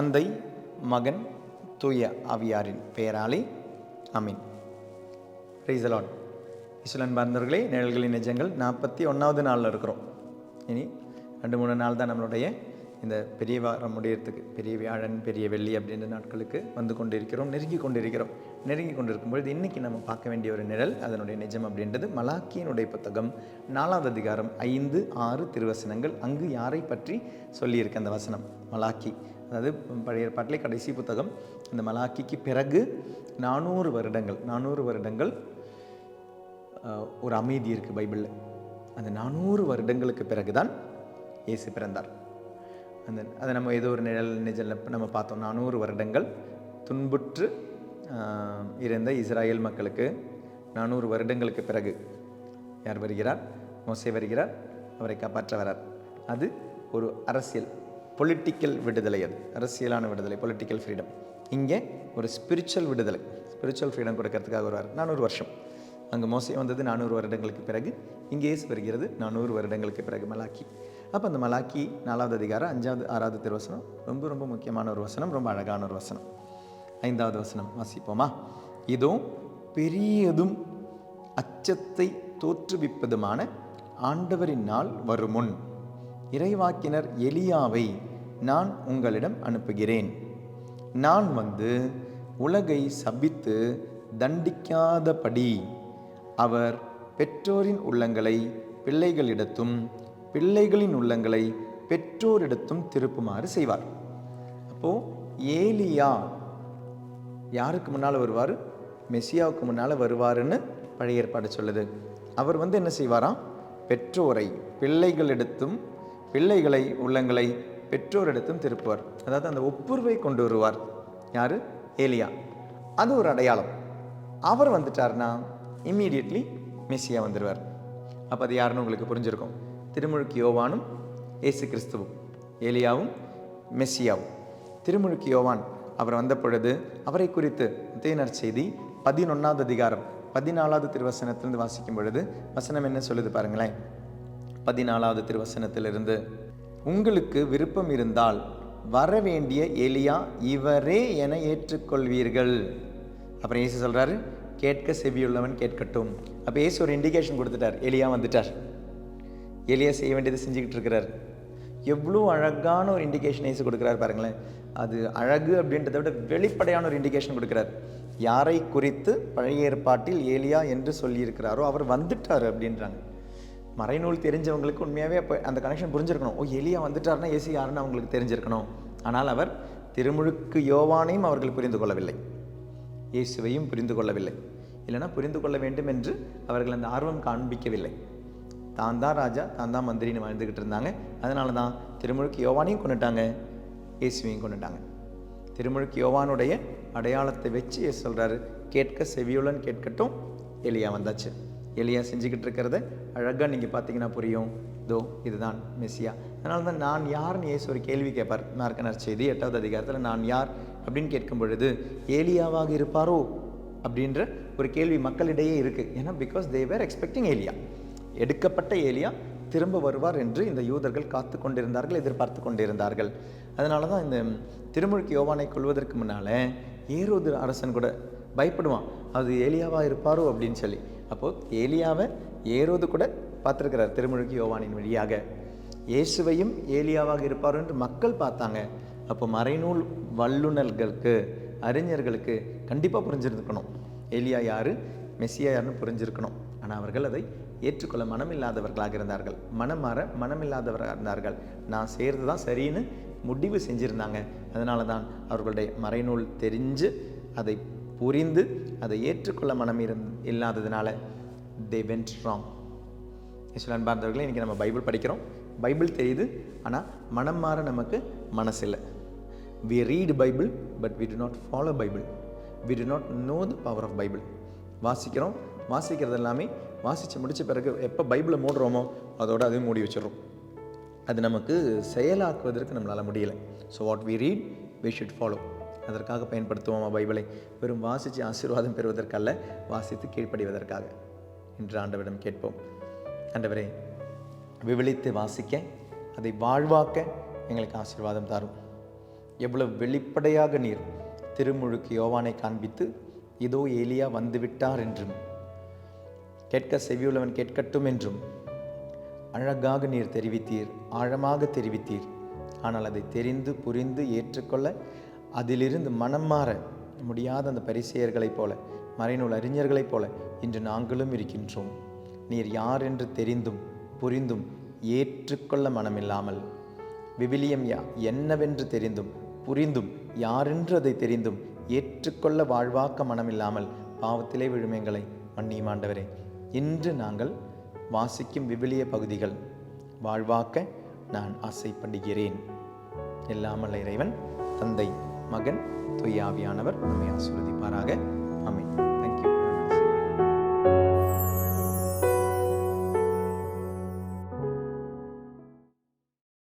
தந்தை மகன் தூய ஆவியாரின் பெயராலே அமீன் ரீசலான் இசுலன் பார்ந்தவர்களே நிழல்களின் நிஜங்கள் நாற்பத்தி ஒன்றாவது நாளில் இருக்கிறோம். இனி ரெண்டு மூணு நாள் தான் நம்மளுடைய இந்த பெரிய வாரம் முடியறதுக்கு பெரிய வியாழன் பெரிய வெள்ளி அப்படின்ற நாட்களுக்கு வந்து கொண்டிருக்கிறோம் நெருங்கி கொண்டிருக்கிறோம். நெருங்கி கொண்டிருக்கும் பொழுது இன்றைக்கி நம்ம பார்க்க வேண்டிய ஒரு நிழல் அதனுடைய நிஜம் அப்படின்றது மலாக்கியினுடைய புத்தகம் நாலாவது அதிகாரம் ஐந்து ஆறு திருவசனங்கள் அங்கு யாரை பற்றி சொல்லியிருக்கு அந்த வசனம்? மலாக்கி. அதாவது பழைய பாட்டிலே கடைசி புத்தகம் இந்த மலாக்கிக்கு பிறகு நானூறு வருடங்கள் நானூறு வருடங்கள் ஒரு அமைதி இருக்குது பைபிளில். அந்த நானூறு வருடங்களுக்கு பிறகு தான் இயேசு பிறந்தார். அந்த அதை நம்ம ஏதோ ஒரு நிழல் நிஜல் நம்ம பார்த்தோம். நானூறு வருடங்கள் துன்புற்று இருந்த இஸ்ராயேல் மக்களுக்கு நானூறு வருடங்களுக்கு பிறகு யார் வருகிறார்? மோசை வருகிறார் அவரை காப்பாற்ற வரார் அது ஒரு அரசியல். பொலிட்டிக்கல் விடுதலை அது. அரசியலான விடுதலை பொலிட்டிக்கல் ஃப்ரீடம் இங்கே ஒரு ஸ்பிரிச்சுவல் விடுதலை. ஸ்பிரிச்சுவல் ஃப்ரீடம் கொடுக்கறதுக்காக வருவார். நானூறு வருஷம். அங்கே மோசை வந்தது நானூறு வருடங்களுக்கு பிறகு இங்கே இயேசு வருகிறது நானூறு வருடங்களுக்கு பிறகு மலாக்கி. அப்போ அந்த மலாக்கி நாலாவது அதிகாரம் அஞ்சாவது ஆறாவது திருவசனம் ரொம்ப ரொம்ப முக்கியமான ஒரு வசனம் ரொம்ப அழகான ஒரு வசனம். ஐந்தாவது வசனம் வாசிப்போமா? இதோ பெரியதும் அச்சத்தை தோற்றுவிப்பதுமான ஆண்டவரின் நாள் வருமுன். இறைவாக்கினர் எலியாவை நான் உங்களிடம் அனுப்புகிறேன். நான் வந்து உலகை சபித்து தண்டிக்காதபடி அவர் பெற்றோரின் உள்ளங்களை பிள்ளைகளிடத்தும் பிள்ளைகளின் உள்ளங்களை பெற்றோரிடத்தும் திருப்புமாறு செய்வார். அப்போது ஏலியா யாருக்கு முன்னால் வருவார்? மெஸ்ஸியாவுக்கு முன்னால் வருவாருன்னு பழைய ஏற்பாடு சொல்லுது. அவர் வந்து என்ன செய்வாராம்? பெற்றோரை பிள்ளைகளிடத்தும் பிள்ளைகளை உள்ளங்களை பெற்றோரிடத்தும் திருப்புவார். அதாவது அந்த ஒப்புருவை கொண்டு வருவார். யார்? ஏலியா. அது ஒரு அடையாளம். அவர் வந்துட்டார்னா இம்மீடியட்லி மெஸ்ஸியா வந்துடுவார் அப்போ அது யாருன்னு உங்களுக்கு புரிஞ்சிருக்கும். திருமுழுக்கு யோவானும் இயேசு கிறிஸ்துவும். ஏலியாவும் மெஸ்ஸியாவும். திருமுழுக்கு யோவான் அவர் வந்த பொழுது அவரை குறித்து தேனர் செய்தி பதினொன்றாவது அதிகாரம் பதினாலாவது திருவசனத்திலிருந்து வாசிக்கும் பொழுது வசனம் என்ன சொல்லுது பாருங்களேன். பதினாலாவது திருவசனத்திலிருந்து உங்களுக்கு விருப்பம் இருந்தால் வரவேண்டிய எலியா இவரே என ஏற்றுக்கொள்வீர்கள். அப்புறம் இயேசு சொல்கிறாரு கேட்க செவியுள்ளவன் கேட்கட்டும். அப்போ இயேசு ஒரு இண்டிகேஷன் கொடுத்துட்டார். எலியா வந்துட்டார். எலியா செய்ய வேண்டியதை செஞ்சுக்கிட்டு இருக்கிறார். எவ்வளோ அழகான ஒரு இண்டிகேஷன் இயேசு கொடுக்குறாரு பாருங்களேன். அது அழகு அப்படின்றத விட வெளிப்படையான ஒரு இண்டிகேஷன் கொடுக்குறார். யாரை குறித்து பழைய ஏற்பாட்டில் ஏலியா என்று சொல்லியிருக்கிறாரோ அவர் வந்துட்டார் அப்படின்றாங்க. மறைநூல் தெரிஞ்சவங்களுக்கு உண்மையாகவே அப்போ அந்த கனெக்ஷன் புரிஞ்சிருக்கணும். ஓ எலியா வந்துட்டாருன்னா ஏசி யாருன்னு அவங்களுக்கு தெரிஞ்சிருக்கணும். ஆனால் அவர் திருமுழுக்கு யோவானையும் அவர்கள் புரிந்து கொள்ளவில்லை. இயேசுவையும் புரிந்து கொள்ளவில்லை. இல்லைன்னா புரிந்து கொள்ள வேண்டும் என்று அவர்கள் அந்த ஆர்வம் காண்பிக்கவில்லை. தான் தான் ராஜா தான் தான் மந்திரின்னு வாழ்ந்துக்கிட்டு இருந்தாங்க. அதனால தான் திருமுழுக்கு யோவானையும் கொண்டுட்டாங்க இயேசுவையும் கொண்டுட்டாங்க திருமுழுக்கு யோவானுடைய அடையாளத்தை வச்சு சொல்கிறாரு கேட்க செவியுடன் கேட்கட்டும் எலியா வந்தாச்சு. எளியாக செஞ்சுக்கிட்டு இருக்கிறத அழகாக நீங்கள் பார்த்தீங்கன்னா புரியும். இதோ இதுதான் மெஸ்ஸியா அதனால தான் நான் யார்னு ஏசு ஒரு கேள்வி கேட்பார். மார்க்கனர் செய்தி எட்டாவது அதிகாரத்தில் நான் யார் அப்படின்னு கேட்கும் பொழுது ஏலியாவாக இருப்பாரோ அப்படின்ற ஒரு கேள்வி மக்களிடையே இருக்குது ஏன்னா பிகாஸ் தே வேர் எக்ஸ்பெக்டிங் ஏலியா. எடுக்கப்பட்ட ஏலியா திரும்ப வருவார் என்று இந்த யூதர்கள் காத்து கொண்டிருந்தார்கள் எதிர்பார்த்து கொண்டிருந்தார்கள். அதனால தான் இந்த திருமுழுக்கு யோவானை கொள்வதற்கு முன்னால் ஏரோது அரசன் கூட பயப்படுவான். அது ஏலியாவாக இருப்பாரோ? அப்படின்னு சொல்லி. அப்போது ஏலியாவை ஏறோது கூட பார்த்துருக்கிறார் திருமுழுக்கு யோவானின் வழியாக. இயேசுவையும் ஏலியாவாக இருப்பார் என்று மக்கள் பார்த்தாங்க. அப்போ மறைநூல் வல்லுநர்களுக்கு அறிஞர்களுக்கு கண்டிப்பாக புரிஞ்சிருந்துக்கணும் ஏலியா யார்? மெஸ்ஸியா யாருன்னு புரிஞ்சிருக்கணும். ஆனால் அவர்கள் அதை ஏற்றுக்கொள்ள மனமில்லாதவர்களாக இருந்தார்கள். மனம் மாற மனமில்லாதவராக இருந்தார்கள். நான் செய்கிறது தான் சரின்னு முடிவு செஞ்சுருந்தாங்க. அதனால தான் அவர்களுடைய மறைநூல் தெரிஞ்சு அதை புரிந்து அதை ஏற்றுக்கொள்ள மனம் இருந் இல்லாததுனால தே வென்ட் ராங் இஸ்லான் பார்ந்தவர்களே இன்றைக்கி நம்ம பைபிள் படிக்கிறோம். பைபிள் தெரியுது ஆனால் மனம் மாற நமக்கு மனசில்லை. We read Bible but we do not follow Bible we do not know the power of Bible வாசிக்கிறோம் வாசிக்கிறது எல்லாமே வாசித்து முடித்த பிறகு எப்போ பைபிளை மூடுறோமோ அதோட அதையும் மூடி வச்சிடுறோம். அது நமக்கு செயலாக்குவதற்கு நம்மளால் முடியலை. So what we read we should follow அதற்காக பயன்படுத்துவோமா பைபிளை? வெறும் வாசித்து ஆசீர்வாதம் பெறுவதற்கல்ல வாசித்து கீழ்ப்படிவதற்காக. என்று ஆண்டவரிடம் கேட்போம். ஆண்டவரே விவளித்து வாசிக்க அதை வாழ்வாக்க எங்களுக்கு ஆசீர்வாதம் தாரும். எவ்வளவு வெளிப்படையாக நீர் திருமுழுக்கு யோவானை காண்பித்து இதோ ஏலியா வந்துவிட்டார் என்றும் கேட்க செவியுள்ளவன் கேட்கட்டும் என்றும் அழகாக நீர் தெரிவித்தீர் ஆழமாக தெரிவித்தீர். ஆனால் அதை தெரிந்து புரிந்து ஏற்றுக்கொள்ள அதிலிருந்து மனம் மாற முடியாத அந்த பரிசெயர்களைப் போல மறைநூல் அறிஞர்களைப் போல இன்று நாங்களும் இருக்கின்றோம். நீர் யார் என்று தெரிந்தும் புரிந்தும் ஏற்றுக்கொள்ள மனமில்லாமல். விவிலியம் யா என்னவென்று தெரிந்தும் புரிந்தும் யாரென்று அதை தெரிந்தும் ஏற்றுக்கொள்ள வாழ்வாக்க மனமில்லாமல் பாவத்திலே விழும் எங்களை இன்று நாங்கள் வாசிக்கும் விவிலிய பகுதிகள் வாழ்வாக்க நான் ஆசைப்படுகிறேன். இல்லாமல் இறைவன் தந்தை மகன் தொய்யாவியானவர் நம்மை ஆசீர்வதிப்பாராக. அமீன் தேங்க்யூ